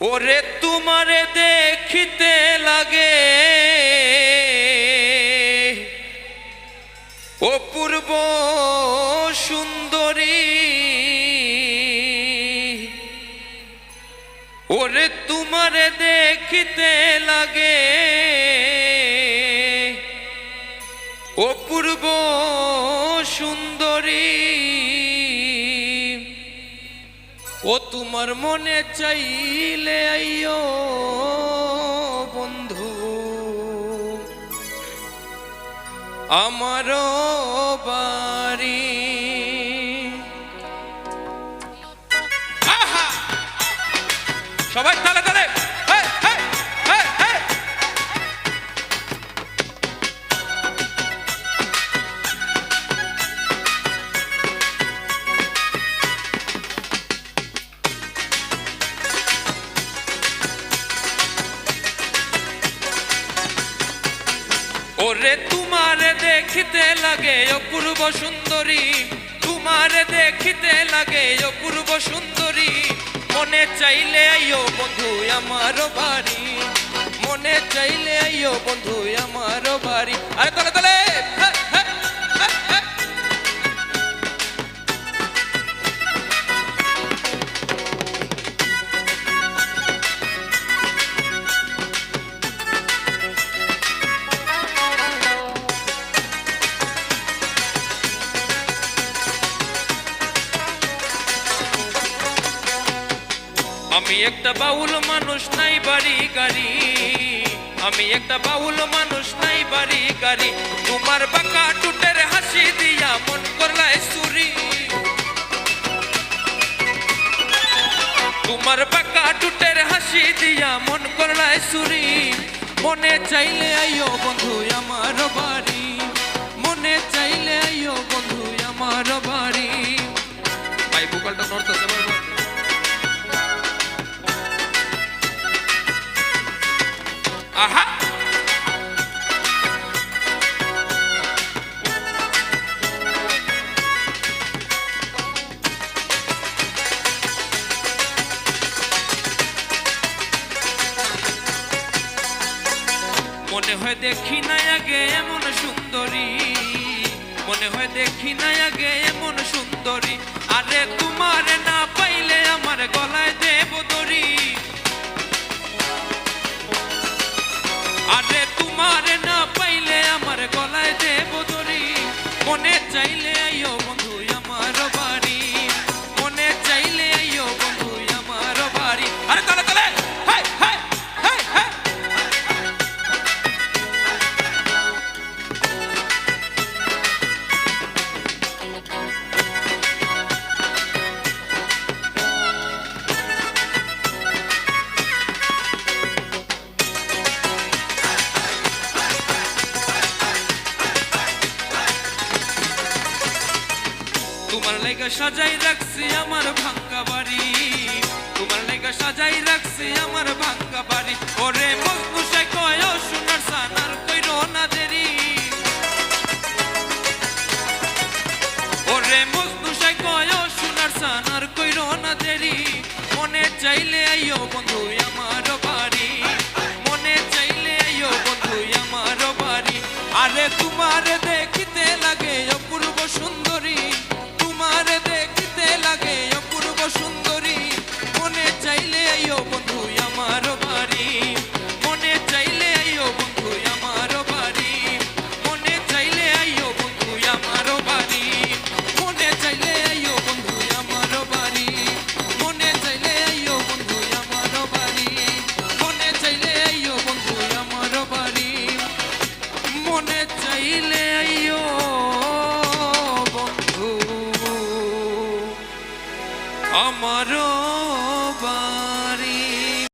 ওরে তোমারে দেখিতে লাগে। অপূর্ব সুন্দরী ওরে তোমারে দেখিতে লাগে। অপূর্ব ও তোমার মনে চাইলে আইও বন্ধু আমারও বাড়ি! সবাই ওরে তোমারে দেখিতে লাগে অপূর্ব সুন্দরী। তোমারে দেখিতে লাগে অপূর্ব সুন্দরী। মনে চাইলে আইও বন্ধু, আমার বাড়ি। মনে চাইলে আইও বন্ধু, আমার বাড়ি। আরে তলে তলে! আমি একটা বাউল মানুষ, নাই বাড়ি গাড়ি। আমি একটা বাউল মানুষ, নাই বাড়ি গাড়ি। তোমার বাঁকা টুটের হাসি দিয়া মন করলায় সুরি তোমার বাঁকা টুটের হাসি দিয়া মন করলায় সুরি মনে চাইলে আইও বন্ধু, আমার বাড়ি। মনে চাইলে আইও বন্ধু, আমার বাড়ি। ভাই ভূগোলটা নড়তেছে আহা মনে হয় দেখি না আগে এমন সুন্দরী। মনে হয় দেখি না আগে এমন সুন্দরী। তোমার লেগা সাজাই রাখছি আমার ভাঙ্গা বাড়ি। তোমার লেগা সাজাই রাখছি আমার ভাঙ্গা বাড়ি। ওরে মজনুষাই কয়, ও সোনার সানার কইরো না দেরি। ওরে মজনুষাই কয়, ও সোনার সানার কইরো না দেরি। মনে চাইলে আইও বন্ধু আমার বাড়ি। মনে চাইলে আইও বন্ধু আমার বাড়ি। আরে তোমার